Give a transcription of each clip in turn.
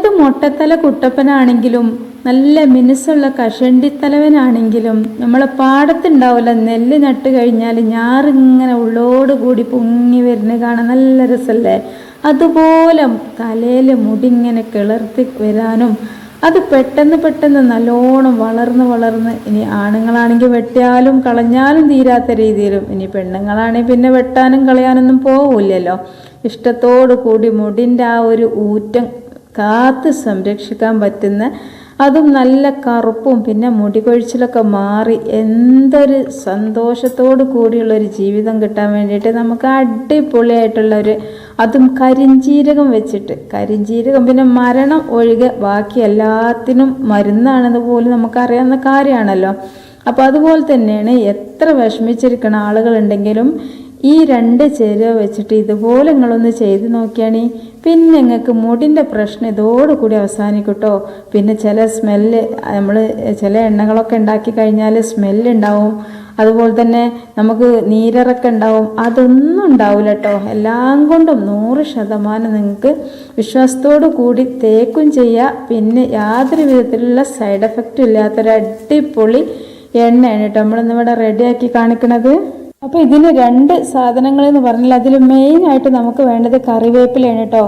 ഏത് മൊട്ടത്തല കുട്ടപ്പനാണെങ്കിലും നല്ല മിനുസുള്ള കഷണ്ടിത്തലവനാണെങ്കിലും നമ്മളെ പാടത്തുണ്ടാവില്ല നെല്ല് നട്ട് കഴിഞ്ഞാൽ ഞാറിങ്ങനെ ഉള്ളോട് കൂടി പൊങ്ങി വരുന്നത് കാണാൻ നല്ല രസമല്ലേ അതുപോലെ തലയിൽ മുടി ഇങ്ങനെ കിളർത്തി വരാനും അത് പെട്ടെന്ന് പെട്ടെന്ന് നല്ലോണം വളർന്ന് വളർന്ന് ഇനി ആണുങ്ങളാണെങ്കിൽ വെട്ടിയാലും കളഞ്ഞാലും തീരാത്ത രീതിയിലും ഇനി പെണ്ണുങ്ങളാണെങ്കിൽ പിന്നെ വെട്ടാനും കളയാനൊന്നും പോവില്ലല്ലോ. ഇഷ്ടത്തോടു കൂടി മുടിന്റെ ആ ഒരു ഊറ്റം കാത്ത് സംരക്ഷിക്കാൻ പറ്റുന്ന അതും നല്ല കറുപ്പും പിന്നെ മുടി കൊഴിച്ചിലൊക്കെ മാറി എന്തൊരു സന്തോഷത്തോടു കൂടിയുള്ളൊരു ജീവിതം കിട്ടാൻ വേണ്ടിയിട്ട് നമുക്ക് അടിപൊളിയായിട്ടുള്ള ഒരു അതും കരിഞ്ജീരകം വെച്ചിട്ട് കരിഞ്ജീരകം പിന്നെ മരണം ഒഴികെ ബാക്കി എല്ലാത്തിനും മരുന്നാണെന്ന് പോലും നമുക്കറിയാവുന്ന കാര്യമാണല്ലോ. അപ്പോൾ അതുപോലെ തന്നെയാണ് എത്ര വിഷമിച്ചിരിക്കുന്ന ആളുകളുണ്ടെങ്കിലും ഈ രണ്ട് ചേരുവ വെച്ചിട്ട് ഇതുപോലെ നിങ്ങളൊന്ന് ചെയ്ത് നോക്കിയാണി പിന്നെ നിങ്ങൾക്ക് മുടിന്റെ പ്രശ്നം ഇതോടുകൂടി അവസാനിക്കട്ടോ. പിന്നെ ചില സ്മെല്ല് നമ്മൾ ചില എണ്ണകളൊക്കെ ഉണ്ടാക്കി കഴിഞ്ഞാൽ സ്മെല്ല് ഉണ്ടാവും. അതുപോലെ തന്നെ നമുക്ക് നീരിറക്കം ഉണ്ടാവും. അതൊന്നും ഉണ്ടാവില്ല കേട്ടോ എല്ലാം കൊണ്ടും നൂറ് ശതമാനം നിങ്ങൾക്ക് വിശ്വാസത്തോടു കൂടി തേക്കും ചെയ്യുക പിന്നെ യാതൊരു വിധത്തിലുള്ള സൈഡ് എഫക്റ്റും ഇല്ലാത്തൊരു അടിപൊളി എണ്ണയാണ് കേട്ടോ നമ്മളിന്നിവിടെ റെഡിയാക്കി കാണിക്കണത്. അപ്പോൾ ഇതിന് രണ്ട് സാധനങ്ങൾ എന്ന് പറഞ്ഞാൽ അതിൽ മെയിൻ ആയിട്ട് നമുക്ക് വേണ്ടത് കറിവേപ്പിലയാണ് കേട്ടോ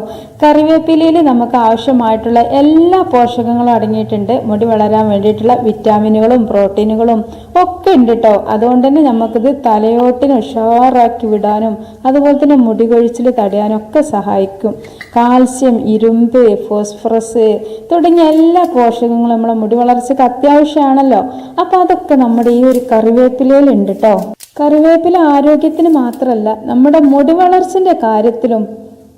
കറിവേപ്പിലയിൽ നമുക്ക് ആവശ്യമായിട്ടുള്ള എല്ലാ പോഷകങ്ങളും അടങ്ങിയിട്ടുണ്ട്. മുടി വളരാൻ വേണ്ടിയിട്ടുള്ള വിറ്റാമിനുകളും പ്രോട്ടീനുകളും ഒക്കെ ഉണ്ട് കേട്ടോ അതുകൊണ്ട് തന്നെ നമുക്കിത് തലയോട്ടിന് ഉഷാറാക്കി വിടാനും അതുപോലെ തന്നെ മുടി കൊഴിച്ചിൽ തടയാനും ഒക്കെ സഹായിക്കും. കാൽസ്യം ഇരുമ്പ് ഫോസ്ഫറസ് തുടങ്ങിയ എല്ലാ പോഷകങ്ങളും നമ്മളെ മുടി വളർച്ചയ്ക്ക് അത്യാവശ്യമാണല്ലോ. അപ്പോൾ അതൊക്കെ നമ്മുടെ ഈ ഒരു കറിവേപ്പിലയിൽ ഉണ്ട് കേട്ടോ കറിവേപ്പില ആരോഗ്യത്തിന് മാത്രമല്ല നമ്മുടെ മുടി വളർച്ചന്റെ കാര്യത്തിലും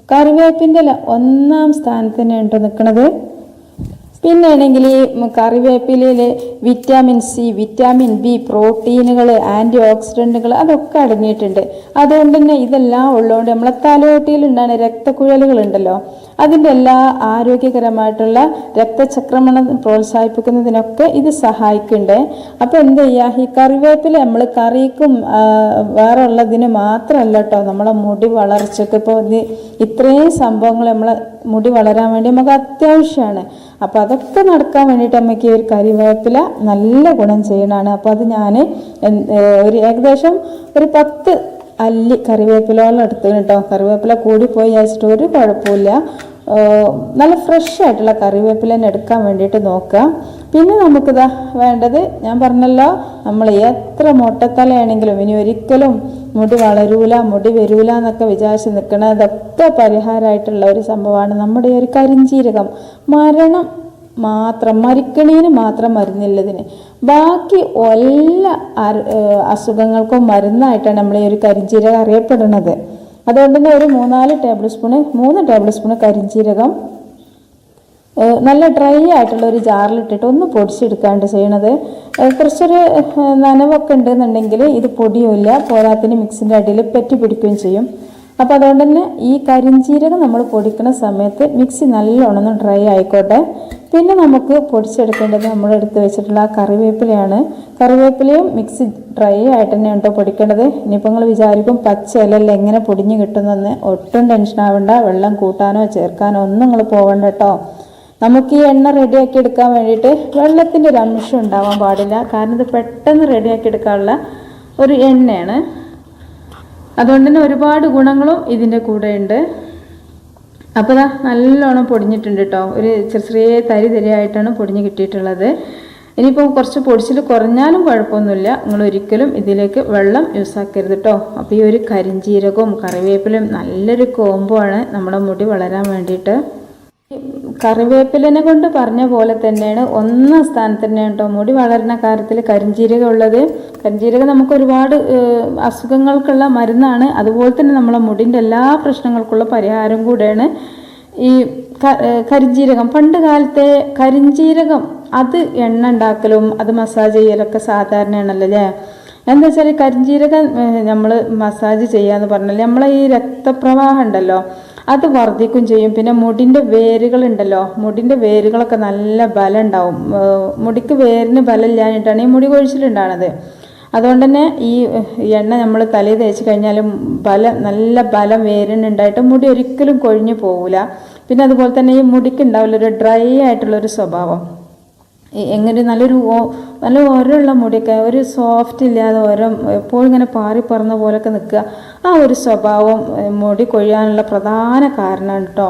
കറിവേപ്പിന്റെ ഒന്നാം സ്ഥാനത്ത് തന്നെയുണ്ട് നിൽക്കുന്നത് പിന്നെ ആണെങ്കിൽ ഈ കറിവേപ്പിലയിൽ വിറ്റാമിൻ സി വിറ്റാമിൻ ബി പ്രോട്ടീനുകൾ ആന്റി ഓക്സിഡന്റുകൾ അതൊക്കെ അടങ്ങിയിട്ടുണ്ട്. അതുകൊണ്ട് തന്നെ ഇതെല്ലാം ഉള്ളതുകൊണ്ട് നമ്മളെ രക്തക്കുഴലുകൾ ഉണ്ടല്ലോ അതിന്റെ എല്ലാ ആരോഗ്യകരമായിട്ടുള്ള രക്തചക്രമണം പ്രോത്സാഹിപ്പിക്കുന്നതിനൊക്കെ ഇത് സഹായിക്കുന്നുണ്ട് അപ്പോൾ എന്ത് ചെയ്യുക ഈ കറിവേപ്പില നമ്മൾ കറിക്കും വേറെ ഉള്ളതിന് മാത്രമല്ല കേട്ടോ നമ്മളെ മുടി വളർച്ചയ്ക്ക് ഇപ്പോൾ ഇത് ഇത്രയും സംഭവങ്ങൾ നമ്മളെ മുടി വളരാൻ വേണ്ടി നമുക്ക് അത്യാവശ്യമാണ്. അപ്പോൾ അതൊക്കെ നടക്കാൻ വേണ്ടിയിട്ട് നമുക്ക് ഈ ഒരു കറിവേപ്പില നല്ല ഗുണം ചെയ്യണമാണ് അപ്പോൾ അത് ഞാൻ ഒരു ഏകദേശം ഒരു പത്ത് അല്ലി കറിവേപ്പിലോളം എടുത്തു കേട്ടോ. കറിവേപ്പില കൂടിപ്പോയി വിചാരിച്ചിട്ട് ഒരു കുഴപ്പമില്ല നല്ല ഫ്രഷ് ആയിട്ടുള്ള കറിവേപ്പില തന്നെ എടുക്കാൻ വേണ്ടിയിട്ട് നോക്കുക. പിന്നെ നമുക്കിതാ വേണ്ടത് ഞാൻ പറഞ്ഞല്ലോ നമ്മൾ എത്ര മുട്ടത്തലയാണെങ്കിലും ഇനി ഒരിക്കലും മുടി വളരൂല മുടി വരൂല എന്നൊക്കെ വിചാരിച്ച് നിൽക്കണ അതൊക്കെ പരിഹാരമായിട്ടുള്ള ഒരു സംഭവമാണ് നമ്മുടെ ഒരു കരിഞ്ചീരകം. മരണം മാത്രം മരിക്കണീന് മാത്രം മരുന്നില്ലതിന്. ബാക്കി എല്ലാ അസുഖങ്ങൾക്കും മരുന്നായിട്ടാണ് നമ്മൾ ഈ ഒരു കരിഞ്ചീരകം അറിയപ്പെടുന്നത്. അതുകൊണ്ട് തന്നെ ഒരു മൂന്നാൽ ടേബിൾ സ്പൂണ് മൂന്ന് ടേബിൾ സ്പൂണ് കരിഞ്ചീരകം നല്ല ഡ്രൈ ആയിട്ടുള്ള ഒരു ജാറിലിട്ടിട്ട് ഒന്ന് പൊടിച്ചെടുക്കാണ്ട് ചെയ്യണത്. കുറച്ചൊരു നനവൊക്കെ ഉണ്ടെന്നുണ്ടെങ്കിൽ ഇത് പൊടിയുമില്ല. പോരാത്തിന് മിക്സിന്റെ അടിയിൽ പറ്റി പിടിക്കുകയും ചെയ്യും. അപ്പോൾ അതുകൊണ്ട് തന്നെ ഈ കരിഞ്ചീരകം നമ്മൾ പൊടിക്കുന്ന സമയത്ത് മിക്സി നല്ലോണം ഒന്ന് ഡ്രൈ ആയിക്കോട്ടെ. പിന്നെ നമുക്ക് പൊടിച്ചെടുക്കേണ്ടത് നമ്മൾ എടുത്ത് വെച്ചിട്ടുള്ള ആ കറിവേപ്പിലയാണ്. കറിവേപ്പിലയും മിക്സി ഡ്രൈ ആയിട്ട് തന്നെ ഉണ്ടോ പൊടിക്കേണ്ടത്. ഇനിയിപ്പോൾ നിങ്ങൾ വിചാരിക്കും പച്ച ഇലല്ല എങ്ങനെ പൊടിഞ്ഞ് കിട്ടുന്നെന്ന് ഒട്ടും ടെൻഷൻ ആവണ്ട. വെള്ളം കൂട്ടാനോ ചേർക്കാനോ ഒന്നും നിങ്ങൾ പോകണ്ട കേട്ടോ നമുക്ക് ഈ എണ്ണ റെഡിയാക്കി എടുക്കാൻ വേണ്ടിയിട്ട് വെള്ളത്തിന്റെ ഒരു അംശം ഉണ്ടാവാൻ പാടില്ല. കാരണം ഇത് പെട്ടെന്ന് റെഡിയാക്കി എടുക്കാനുള്ള ഒരു എണ്ണയാണ്. അതുകൊണ്ട് തന്നെ ഒരുപാട് ഗുണങ്ങളും ഇതിന്റെ കൂടെ ഉണ്ട് അപ്പോൾ ദാ നല്ലോണം പൊടിഞ്ഞിട്ടുണ്ട് കേട്ടോ ഒരു ചെറിയ ചെറിയ തരി തരിയായിട്ടാണ് പൊടിഞ്ഞ് കിട്ടിയിട്ടുള്ളത്. ഇനിയിപ്പോൾ കുറച്ച് പൊടിച്ചിൽ കുറഞ്ഞാലും കുഴപ്പമൊന്നുമില്ല. നിങ്ങൾ ഒരിക്കലും ഇതിലേക്ക് വെള്ളം യൂസ് ആക്കരുത് കേട്ടോ അപ്പോൾ ഈ ഒരു കരിഞ്ചീരകവും കറിവേപ്പിലും നല്ലൊരു കോംബോ ആണ് നമ്മുടെ മുടി വളരാൻ വേണ്ടിയിട്ട്. കറിവേപ്പിലിനെ കൊണ്ട് പറഞ്ഞ പോലെ തന്നെയാണ് ഒന്നാം സ്ഥാനത്ത് തന്നെയാണ് കേട്ടോ മുടി വളരുന്ന കാര്യത്തിൽ കരിഞ്ജീരകം ഉള്ളത്. കരിഞ്ജീരകം നമുക്ക് ഒരുപാട് അസുഖങ്ങൾക്കുള്ള മരുന്നാണ്. അതുപോലെ തന്നെ നമ്മളെ മുടിന്റെ എല്ലാ പ്രശ്നങ്ങൾക്കുള്ള പരിഹാരം കൂടെയാണ് ഈ കരിഞ്ചീരകം. പണ്ട് കാലത്തെ കരിഞ്ജീരകം അത് എണ്ണ ഉണ്ടാക്കലും അത് മസാജ് ചെയ്യലൊക്കെ സാധാരണയാണല്ലോ അല്ലേ? എന്താ വെച്ചാൽ കരിഞ്ജീരകം നമ്മൾ മസാജ് ചെയ്യാന്ന് പറഞ്ഞാൽ നമ്മളെ ഈ രക്തപ്രവാഹം ഉണ്ടല്ലോ അത് വർദ്ധിക്കും ചെയ്യും. പിന്നെ മുടിന്റെ വേരുകൾ ഉണ്ടല്ലോ മുടിന്റെ വേരുകളൊക്കെ നല്ല ബലം ഉണ്ടാവും മുടിക്ക് വേരിന് ബലം ഇല്ലാഞ്ഞിട്ടാണ് ഈ മുടി കൊഴിച്ചിലുണ്ടാണത് അതുകൊണ്ട് തന്നെ ഈ എണ്ണ നമ്മൾ തലയിൽ തേച്ച് കഴിഞ്ഞാൽ ബലം നല്ല ബലം വേരിനുണ്ടായിട്ട് മുടി ഒരിക്കലും കൊഴിഞ്ഞു പോകില്ല പിന്നെ അതുപോലെ തന്നെ ഈ മുടിക്ക് ഉണ്ടാവില്ല ഒരു ഡ്രൈ ആയിട്ടുള്ളൊരു സ്വഭാവം. എങ്ങനെ നല്ലൊരു നല്ല ഓരമുള്ള മുടിയൊക്കെ ഒരു സോഫ്റ്റ് ഇല്ലാതെ ഓരോ എപ്പോഴും ഇങ്ങനെ പാറി പറന്ന പോലൊക്കെ നിൽക്കുക. ആ ഒരു സ്വഭാവം മുടി കൊഴിയാനുള്ള പ്രധാന കാരണമാണ് കേട്ടോ.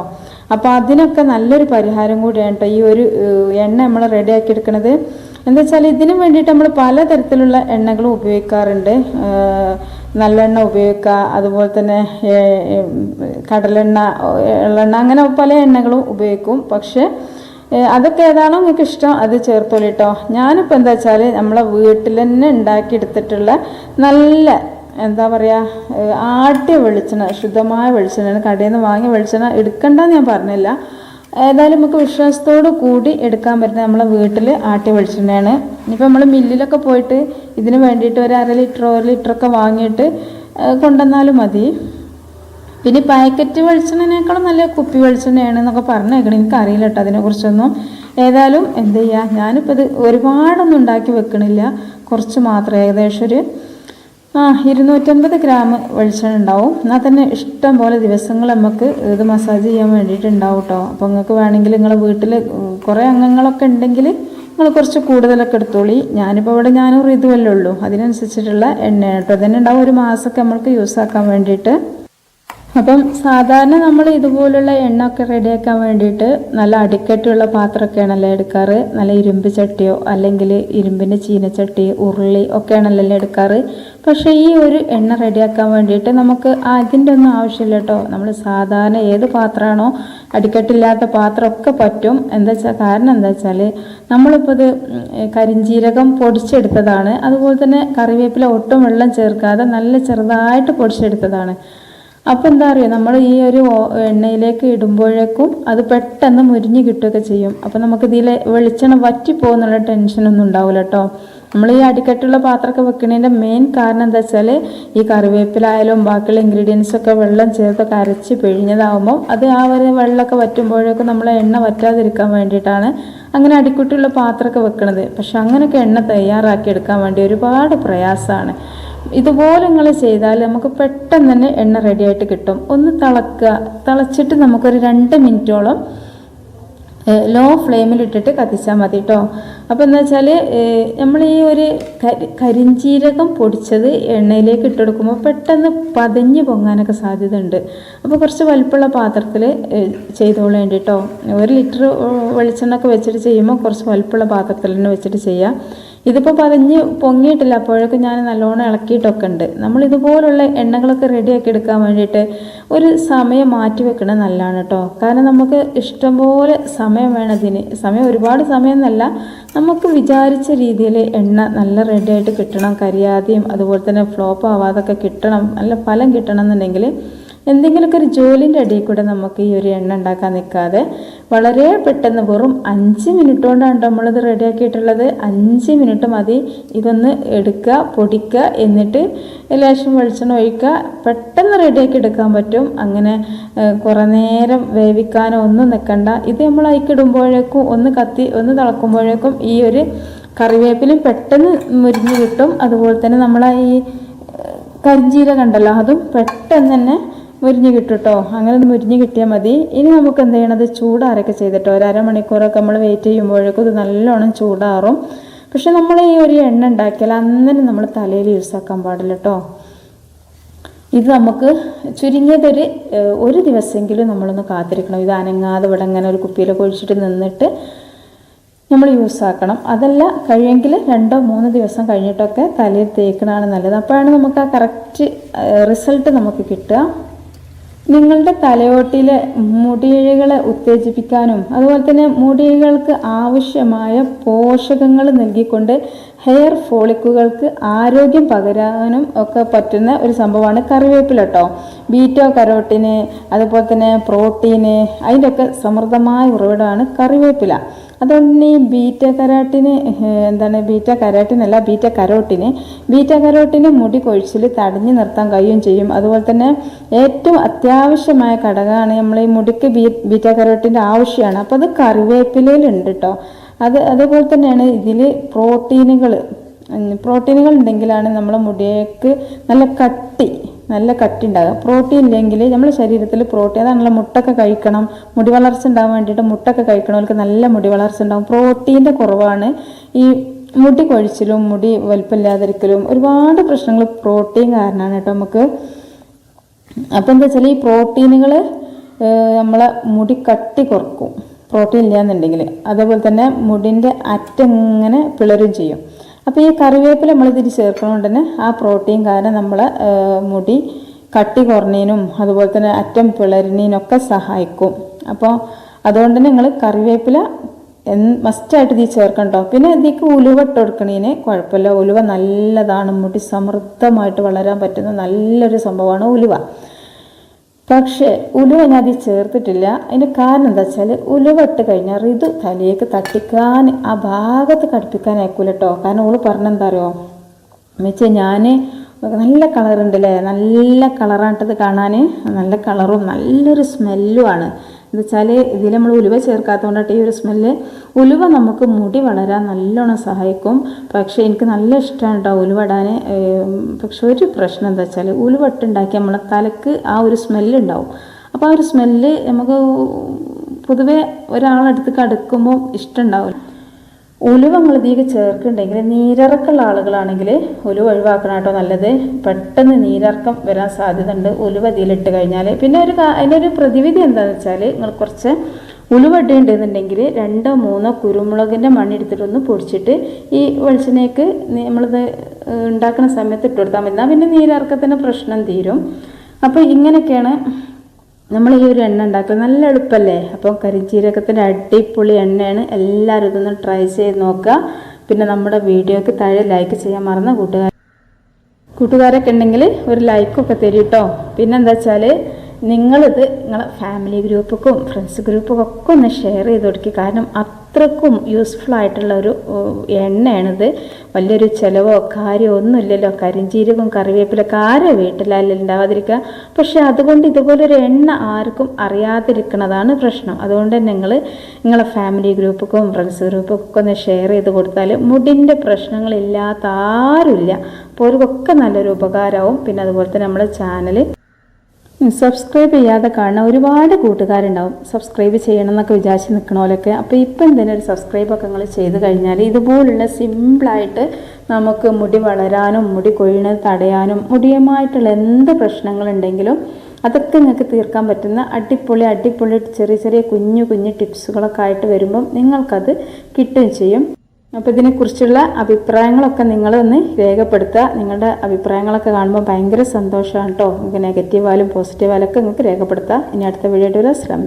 അപ്പോൾ അതിനൊക്കെ നല്ലൊരു പരിഹാരം കൂടിയാണ് കേട്ടോ ഈ ഒരു എണ്ണ നമ്മൾ റെഡി ആക്കി എടുക്കുന്നത് എന്താ വെച്ചാൽ ഇതിന് വേണ്ടിയിട്ട് നമ്മൾ പലതരത്തിലുള്ള എണ്ണകളും ഉപയോഗിക്കാറുണ്ട്. നല്ലെണ്ണ ഉപയോഗിക്കുക അതുപോലെ തന്നെ കടലെണ്ണ എള്ളെണ്ണ അങ്ങനെ പല എണ്ണകളും ഉപയോഗിക്കും. പക്ഷേ അതൊക്കെ ഏതാണോ നിങ്ങൾക്ക് ഇഷ്ടം അത് ചേർത്തോളൂ കേട്ടോ ഞാനിപ്പോൾ എന്താ വെച്ചാൽ നമ്മളെ വീട്ടിൽ തന്നെ ഉണ്ടാക്കിയെടുത്തിട്ടുള്ള നല്ല എന്താ പറയുക ആട്ടിയ വെളിച്ചെണ്ണ ശുദ്ധമായ വെളിച്ചെണ്ണ കടയിൽ നിന്ന് വാങ്ങിയ വെളിച്ചെണ്ണ എടുക്കണ്ടെന്ന് ഞാൻ പറഞ്ഞില്ല. ഏതായാലും നമുക്ക് വിശ്വാസത്തോടു കൂടി എടുക്കാൻ പറ്റുന്ന നമ്മളെ വീട്ടിൽ ആട്ടിയ വെളിച്ചെണ്ണയാണ്. ഇനിയിപ്പോൾ നമ്മൾ മില്ലിലൊക്കെ പോയിട്ട് ഇതിന് വേണ്ടിയിട്ട് ഒരു അര ലിറ്ററോ ഒരു ലിറ്ററൊക്കെ വാങ്ങിയിട്ട് കൊണ്ടുവന്നാലും മതി. പിന്നെ പാക്കറ്റ് വെളിച്ചെണ്ണേക്കാളും നല്ല കുപ്പി വെളിച്ചെണ്ണയാണ് എന്നൊക്കെ പറഞ്ഞേക്കണം. എനിക്ക് അറിയില്ല കേട്ടോ അതിനെക്കുറിച്ചൊന്നും. ഏതായാലും എന്ത് ചെയ്യുക ഞാനിപ്പോൾ ഇത് ഒരുപാടൊന്നും ഉണ്ടാക്കി വെക്കണില്ല. കുറച്ച് മാത്രം ഏകദേശം ഒരു ആ ഇരുന്നൂറ്റൻപത് ഗ്രാം വെളിച്ചെണ്ണ ഉണ്ടാവും. എന്നാൽ തന്നെ ഇഷ്ടം പോലെ ദിവസങ്ങൾ നമുക്ക് ഇത് മസാജ് ചെയ്യാൻ വേണ്ടിയിട്ട് ഉണ്ടാവും കേട്ടോ അപ്പോൾ നിങ്ങൾക്ക് വേണമെങ്കിൽ നിങ്ങളെ വീട്ടിൽ കുറേ അംഗങ്ങളൊക്കെ ഉണ്ടെങ്കിൽ നിങ്ങൾ കുറച്ച് കൂടുതലൊക്കെ എടുത്തോളി. ഞാനിപ്പോൾ ഇവിടെ ഞാനൂറ് ഇതുവല്ലേ ഉള്ളൂ. അതിനനുസരിച്ചിട്ടുള്ള എണ്ണയാണ് കേട്ടോ തന്നെ ഉണ്ടാവും. ഒരു മാസമൊക്കെ നമ്മൾക്ക് യൂസ് ആക്കാൻ വേണ്ടിയിട്ട്. അപ്പം സാധാരണ നമ്മൾ ഇതുപോലുള്ള എണ്ണ ഒക്കെ റെഡിയാക്കാൻ വേണ്ടിയിട്ട് നല്ല അടിക്കട്ടിയുള്ള പാത്രമൊക്കെയാണല്ലോ എടുക്കാറ്? നല്ല ഇരുമ്പ് ചട്ടിയോ അല്ലെങ്കിൽ ഇരുമ്പിന്റെ ചീനച്ചട്ടി ഉരുളി ഒക്കെയാണല്ലോ എടുക്കാറ്? പക്ഷേ ഈ ഒരു എണ്ണ റെഡിയാക്കാൻ വേണ്ടിയിട്ട് നമുക്ക് അതിന്റെ ഒന്നും ആവശ്യമില്ല കേട്ടോ. നമ്മൾ സാധാരണ ഏത് പാത്രമാണോ അടിക്കട്ടില്ലാത്ത പാത്രമൊക്കെ പറ്റും. എന്താ വെച്ചാൽ കാരണം എന്താ വെച്ചാൽ നമ്മളിപ്പോൾ ഇത് കരിഞ്ചീരകം പൊടിച്ചെടുത്തതാണ്. അതുപോലെ തന്നെ കറിവേപ്പില ഒട്ടും വെള്ളം ചേർക്കാതെ നല്ല ചെറുതായിട്ട് പൊടിച്ചെടുത്തതാണ്. അപ്പോൾ എന്താ പറയുക നമ്മൾ ഈ ഒരു എണ്ണയിലേക്ക് ഇടുമ്പോഴേക്കും അത് പെട്ടെന്ന് മുരിഞ്ഞ് കിട്ടുകയൊക്കെ ചെയ്യും. അപ്പോൾ നമുക്ക് ഇതിൽ വെളിച്ചെണ്ണ വറ്റി പോകുന്നുള്ള ടെൻഷനൊന്നും ഉണ്ടാവില്ല കേട്ടോ നമ്മൾ ഈ അടിക്കട്ടുള്ള പാത്രമൊക്കെ വെക്കുന്നതിന്റെ മെയിൻ കാരണം എന്താ വെച്ചാൽ ഈ കറിവേപ്പിലായാലും ബാക്കിയുള്ള ഇൻഗ്രീഡിയൻസ് ഒക്കെ വെള്ളം ചേർത്തൊക്കെ അരച്ച് പിഴിഞ്ഞതാകുമ്പോൾ അത് ആ ഒരു വെള്ളമൊക്കെ വറ്റുമ്പോഴേക്കും നമ്മൾ എണ്ണ വറ്റാതിരിക്കാൻ വേണ്ടിയിട്ടാണ് അങ്ങനെ അടിക്കുട്ടിയുള്ള പാത്രമൊക്കെ വെക്കണത്. പക്ഷെ അങ്ങനെയൊക്കെ എണ്ണ തയ്യാറാക്കി എടുക്കാൻ വേണ്ടി ഒരുപാട് പ്രയാസമാണ്. ഇതുപോലെ നിങ്ങൾ ചെയ്താൽ നമുക്ക് പെട്ടെന്ന് തന്നെ എണ്ണ റെഡിയായിട്ട് കിട്ടും. ഒന്ന് തിളക്കുക. തിളച്ചിട്ട് നമുക്കൊരു രണ്ട് മിനിറ്റോളം ലോ ഫ്ലെയിമിലിട്ടിട്ട് കത്തിച്ചാൽ മതി കേട്ടോ അപ്പോൾ എന്താ വെച്ചാൽ നമ്മൾ ഈ ഒരു കരി കരിഞ്ചീരകം പൊടിച്ചത് എണ്ണയിലേക്ക് ഇട്ടെടുക്കുമ്പോൾ പെട്ടെന്ന് പതഞ്ഞ് പൊങ്ങാനൊക്കെ സാധ്യത ഉണ്ട് അപ്പോൾ കുറച്ച് വലിപ്പമുള്ള പാത്രത്തിൽ ചെയ്തോളേണ്ടി കേട്ടോ ഒരു ലിറ്റർ വെളിച്ചെണ്ണ ഒക്കെ വെച്ചിട്ട് ചെയ്യുമ്പോൾ കുറച്ച് വലിപ്പമുള്ള പാത്രത്തിൽ തന്നെ വെച്ചിട്ട് ചെയ്യാം. ഇതിപ്പോൾ പതിഞ്ഞ് പൊങ്ങിയിട്ടില്ല. അപ്പോഴൊക്കെ ഞാൻ നല്ലോണം ഇളക്കിയിട്ടൊക്കെ ഉണ്ട് നമ്മൾ ഇതുപോലുള്ള എണ്ണകളൊക്കെ റെഡിയാക്കി എടുക്കാൻ വേണ്ടിയിട്ട് ഒരു സമയം മാറ്റി വെക്കണം നല്ലതാണ് കേട്ടോ. കാരണം നമുക്ക് ഇഷ്ടംപോലെ സമയം വേണം ഇതിന്. സമയം ഒരുപാട് സമയം എന്നല്ല നമുക്ക് വിചാരിച്ച രീതിയിൽ എണ്ണ നല്ല റെഡിയായിട്ട് കിട്ടണം. കരിയാതെയും അതുപോലെ തന്നെ ഫ്ലോപ്പ് ആവാതൊക്കെ കിട്ടണം. നല്ല ഫലം കിട്ടണം എന്നുണ്ടെങ്കിൽ എന്തെങ്കിലുമൊക്കെ ഒരു ജോലിന്റെ അടിയിൽ കൂടെ നമുക്ക് ഈ ഒരു എണ്ണ ഉണ്ടാക്കാൻ നിൽക്കാതെ വളരെ പെട്ടെന്ന് വെറും അഞ്ച് മിനിറ്റ് കൊണ്ടാണ് നമ്മളിത് റെഡിയാക്കിയിട്ടുള്ളത്. അഞ്ച് മിനിറ്റ് മതി. ഇതൊന്ന് എടുക്കുക പൊടിക്കുക എന്നിട്ട് ലേശം വെളിച്ചെണ്ണ ഒഴിക്കുക. പെട്ടെന്ന് റെഡിയാക്കി എടുക്കാൻ പറ്റും. അങ്ങനെ കുറേ നേരം വേവിക്കാനോ ഒന്നും നിൽക്കണ്ട. ഇത് നമ്മൾ അയക്കിടുമ്പോഴേക്കും ഒന്ന് കത്തി ഒന്ന് തിളക്കുമ്പോഴേക്കും ഈ ഒരു കറിവേപ്പിലും പെട്ടെന്ന് മുരിഞ്ഞ് കിട്ടും. അതുപോലെ തന്നെ നമ്മൾ ഈ കരിഞ്ചീരകം ഉണ്ടല്ലോ അതും പെട്ടെന്ന് തന്നെ മുരിഞ്ഞ് കിട്ടുട്ടോ? കേട്ടോ അങ്ങനെ മുരിഞ്ഞു മുരിഞ്ഞ് കിട്ടിയാൽ മതി. ഇനി നമുക്ക് എന്ത് അത് ചൂടാറൊക്കെ ചെയ്തിട്ടോ. ഒരു അരമണിക്കൂറൊക്കെ നമ്മൾ വെയിറ്റ് ചെയ്യുമ്പോഴേക്കും ഇത് നല്ലോണം ചൂടാറും. പക്ഷെ നമ്മൾ ഈ ഒരു എണ്ണ ഉണ്ടാക്കിയാൽ അന്നേരം നമ്മൾ തലയിൽ യൂസ് ആക്കാൻ പാടില്ല കേട്ടോ ഇത് നമുക്ക് ചുരുങ്ങിയതൊരു ഒരു ദിവസമെങ്കിലും നമ്മളൊന്ന് കാത്തിരിക്കണം. ഇത് അനങ്ങാതെ ഇവിടെ ഇങ്ങനെ ഒരു കുപ്പിയിലൊക്കെ ഒഴിച്ചിട്ട് നിന്നിട്ട് നമ്മൾ യൂസ് ആക്കണം. അതല്ല കഴിയെങ്കിൽ രണ്ടോ മൂന്ന് ദിവസം കഴിഞ്ഞിട്ടൊക്കെ തലയിൽ തേക്കണതാണ് നല്ലത്. അപ്പോഴാണ് നമുക്ക് ആ കറക്റ്റ് റിസൾട്ട് നമുക്ക് കിട്ടുക. നിങ്ങളുടെ തലയോട്ടിലെ മുടിയിഴകളെ ഉത്തേജിപ്പിക്കാനും അതുപോലെ തന്നെ മുടിയിഴകൾക്ക് ആവശ്യമായ പോഷകങ്ങൾ നൽകിക്കൊണ്ട് ഹെയർ ഫോളിക്കുകൾക്ക് ആരോഗ്യം പകരാനും ഒക്കെ പറ്റുന്ന ഒരു സംഭവമാണ് കറിവേപ്പില കേട്ടോ ബീറ്റോ കരോട്ടിന് അതുപോലെ തന്നെ പ്രോട്ടീന് അതിന്റെയൊക്കെ സമൃദ്ധമായ ഉറവിടമാണ് കറിവേപ്പില. അതുകൊണ്ട് തന്നെ ഈ ബീറ്റ കരാട്ടിന് എന്താണ് ബീറ്റ കരാട്ടിനല്ല ബീറ്റ കരോട്ടിന് ബീറ്റ കരോട്ടിന് മുടി കൊഴിച്ചിൽ തടഞ്ഞു നിർത്താൻ കഴിയും ചെയ്യും. അതുപോലെ തന്നെ ഏറ്റവും അത്യാവശ്യമായ ഘടകമാണ് നമ്മൾ ഈ മുടിക്ക് ബീറ്റ കരോട്ടിന്റെ ആവശ്യമാണ്. അപ്പോൾ അത് കറിവേപ്പിലയിലുണ്ട് കേട്ടോ അത് അതേപോലെ തന്നെയാണ് ഇതിൽ പ്രോട്ടീനുകൾ പ്രോട്ടീനുകൾ ഉണ്ടെങ്കിലാണ് നമ്മളെ മുടിയേക്ക് നല്ല കട്ടി നല്ല കട്ടി ഉണ്ടാകുക പ്രോട്ടീൻ ഇല്ലെങ്കിൽ നമ്മുടെ ശരീരത്തിൽ പ്രോട്ടീൻ അതാണല്ലോ മുട്ടൊക്കെ കഴിക്കണം. മുടി വളർച്ച ഉണ്ടാകാൻ വേണ്ടിയിട്ട് മുട്ടൊക്കെ കഴിക്കണവർക്ക് നല്ല മുടി വളർച്ച ഉണ്ടാകും പ്രോട്ടീന്റെ കുറവാണ് ഈ മുടി കൊഴിച്ചിലും മുടി വലിപ്പമില്ലാതിരിക്കലും ഒരുപാട് പ്രശ്നങ്ങൾ പ്രോട്ടീൻ കാരണമാണ് കേട്ടോ നമുക്ക്. അപ്പം എന്താ വെച്ചാൽ ഈ പ്രോട്ടീനുകൾ നമ്മളെ മുടി കട്ടി കുറക്കും. പ്രോട്ടീൻ ഇല്ലയെന്നുണ്ടെങ്കിൽ അതേപോലെ തന്നെ മുടിന്റെ അറ്റം ഇങ്ങനെ പിളരും ചെയ്യും. അപ്പോൾ ഈ കറിവേപ്പില നമ്മൾ ഇതിൽ ചേർക്കുന്നതുകൊണ്ട് തന്നെ ആ പ്രോട്ടീൻ കാരണം നമ്മൾ മുടി കട്ടി കുറഞ്ഞതിനും അതുപോലെ തന്നെ അറ്റം പിളരുന്നതിനൊക്കെ സഹായിക്കും. അപ്പോൾ അതുകൊണ്ട് തന്നെ നിങ്ങൾ കറിവേപ്പില മസ്റ്റായിട്ട് ഇതിൽ ചേർക്കണ്ടോ പിന്നെ ഇതിലേക്ക് ഉലുവ ഇട്ട് കൊടുക്കണതിന് കുഴപ്പമില്ല. ഉലുവ നല്ലതാണ്. മുടി സമൃദ്ധമായിട്ട് വളരാൻ പറ്റുന്ന നല്ലൊരു സംഭവമാണ് ഉലുവ. പക്ഷേ ഉലുവ ഞാൻ അതിൽ ചേർത്തിട്ടില്ല. അതിന്റെ കാരണം എന്താ വെച്ചാൽ ഉലുവ ഇട്ട് കഴിഞ്ഞാൽ ഋതു തലയേക്ക് തട്ടിക്കാൻ ആ ഭാഗത്ത് കടുപ്പിക്കാൻ അയക്കൂല കേട്ടോ. കാരണം ഓൾ പറഞ്ഞെന്താ അറിയോ? എന്നുവെച്ചാൽ ഞാൻ നല്ല കളറുണ്ടല്ലേ? നല്ല കളറായിട്ടത് കാണാൻ. നല്ല കളറും നല്ലൊരു സ്മെല്ലുമാണ് എന്ന് വെച്ചാൽ ഇതിൽ നമ്മൾ ഉലുവ ചേർക്കാത്തതുകൊണ്ടായിട്ട് ഈ ഒരു സ്മെല്ല് ഉലുവ നമുക്ക് മുടി വളരാൻ നല്ലോണം സഹായിക്കും. പക്ഷേ എനിക്ക് നല്ല ഇഷ്ടമാണ് കേട്ടോ ഉലുവ ഇടാൻ പക്ഷെ ഒരു പ്രശ്നം എന്താ വെച്ചാൽ ഉലുവ ഇട്ടുണ്ടാക്കി നമ്മളെ തലക്ക് ആ ഒരു സ്മെല്ല് ഉണ്ടാവും അപ്പോൾ ആ ഒരു സ്മെല്ല് നമുക്ക് പൊതുവേ ഒരാളടുത്ത് കടുക്കുമ്പോൾ ഇഷ്ടമുണ്ടാവില്ല ഉലുവ നിങ്ങൾ ഇതിലേക്ക് ചേർക്കുന്നുണ്ടെങ്കിൽ നീരിറക്കമുള്ള ആളുകളാണെങ്കിൽ ഉലുവ ഒഴിവാക്കണം കേട്ടോ നല്ലത്. പെട്ടെന്ന് നീരിറക്കം വരാൻ സാധ്യത ഉണ്ട് ഉലുവ ഇതിലിട്ട് കഴിഞ്ഞാൽ പിന്നെ ഒരു അതിന്റെ ഒരു പ്രതിവിധി എന്താണെന്ന് വെച്ചാൽ നിങ്ങൾ കുറച്ച് ഉലുവ ഇടുന്നുണ്ടെന്നുണ്ടെങ്കിൽ രണ്ടോ മൂന്നോ കുരുമുളകിന്റെ മണി എടുത്തിട്ടൊന്ന് പൊടിച്ചിട്ട് ഈ വെളിച്ചെണ്ണയ്ക്ക് നമ്മളിത് ഉണ്ടാക്കുന്ന സമയത്ത് ഇട്ട് കൊടുത്താൽ മതി. എന്നാൽ പിന്നെ നീരിറക്കത്തിന്റെ പ്രശ്നം തീരും. അപ്പോൾ ഇങ്ങനെയൊക്കെയാണ് നമ്മൾ ഈ ഒരു എണ്ണ ഉണ്ടാക്കുക. നല്ല എളുപ്പമല്ലേ അപ്പോൾ കരിഞ്ചീരകത്തിന്റെ അടിപൊളി എണ്ണയാണ്. എല്ലാവരും ഇതൊന്ന് ട്രൈ ചെയ്ത് നോക്കുക. പിന്നെ നമ്മുടെ വീഡിയോക്ക് താഴെ ലൈക്ക് ചെയ്യാൻ മറന്ന കൂട്ടുകാർ കൂട്ടുകാരൊക്കെ ഉണ്ടെങ്കിൽ ഒരു ലൈക്കൊക്കെ തരും കേട്ടോ പിന്നെന്താ വെച്ചാൽ നിങ്ങളിത് നിങ്ങളെ ഫാമിലി ഗ്രൂപ്പുക്കും ഫ്രണ്ട്സ് ഗ്രൂപ്പൊക്കെ ഒക്കെ ഒന്ന് ഷെയർ ചെയ്ത് കൊടുക്കുക കാരണം അത്രക്കും യൂസ്ഫുൾ ആയിട്ടുള്ള ഒരു എണ്ണയാണിത്. വലിയൊരു ചിലവോ കാര്യമോ ഒന്നുമില്ലല്ലോ. കരിഞ്ചീരകവും കറിവേപ്പിലൊക്കെ ആരെ വീട്ടിലല്ല ഉണ്ടാവാതിരിക്കുക. പക്ഷെ അതുകൊണ്ട് ഇതുപോലൊരു എണ്ണ ആർക്കും അറിയാതിരിക്കുന്നതാണ് പ്രശ്നം. അതുകൊണ്ട് തന്നെ നിങ്ങൾ നിങ്ങളെ ഫാമിലി ഗ്രൂപ്പൊക്കും ഫ്രണ്ട്സ് ഒക്കെ ഒന്ന് ഷെയർ ചെയ്ത് കൊടുത്താൽ മുടിന്റെ പ്രശ്നങ്ങളില്ലാത്ത ആരുമില്ല. അപ്പോൾ അവർക്കൊക്കെ നല്ലൊരു ഉപകാരമാവും. പിന്നെ അതുപോലെ തന്നെ നമ്മുടെ ചാനൽ സബ്സ്ക്രൈബ് ചെയ്യാതെ കാണുന്ന ഒരുപാട് കൂട്ടുകാരുണ്ടാവും. സബ്സ്ക്രൈബ് ചെയ്യണം എന്നൊക്കെ വിചാരിച്ച് നിൽക്കണോലൊക്കെ അപ്പോൾ ഇപ്പം തന്നെ ഒരു സബ്സ്ക്രൈബൊക്കെ നിങ്ങൾ ചെയ്ത് കഴിഞ്ഞാൽ ഇതുപോലുള്ള സിമ്പിളായിട്ട് നമുക്ക് മുടി വളരാനും മുടി കൊഴിയണത് തടയാനും മുടിയുമായിട്ടുള്ള എന്ത് പ്രശ്നങ്ങളുണ്ടെങ്കിലും അതൊക്കെ നിങ്ങൾക്ക് തീർക്കാൻ പറ്റുന്ന അടിപൊളി അടിപൊളി ചെറിയ ചെറിയ കുഞ്ഞു കുഞ്ഞു ടിപ്സുകളൊക്കെ ആയിട്ട് വരുമ്പം നിങ്ങൾക്കത് കിട്ടുകയും ചെയ്യും. അപ്പോൾ ഇതിനെക്കുറിച്ചുള്ള അഭിപ്രായങ്ങളൊക്കെ നിങ്ങളൊന്ന് രേഖപ്പെടുത്തുക. നിങ്ങളുടെ അഭിപ്രായങ്ങളൊക്കെ കാണുമ്പോൾ ഭയങ്കര സന്തോഷമാണ് കേട്ടോ നിങ്ങൾക്ക് നെഗറ്റീവായാലും പോസിറ്റീവായാലും ഒക്കെ നിങ്ങൾക്ക് രേഖപ്പെടുത്താം ഇനി അടുത്ത വീഡിയോ അസ്ലാം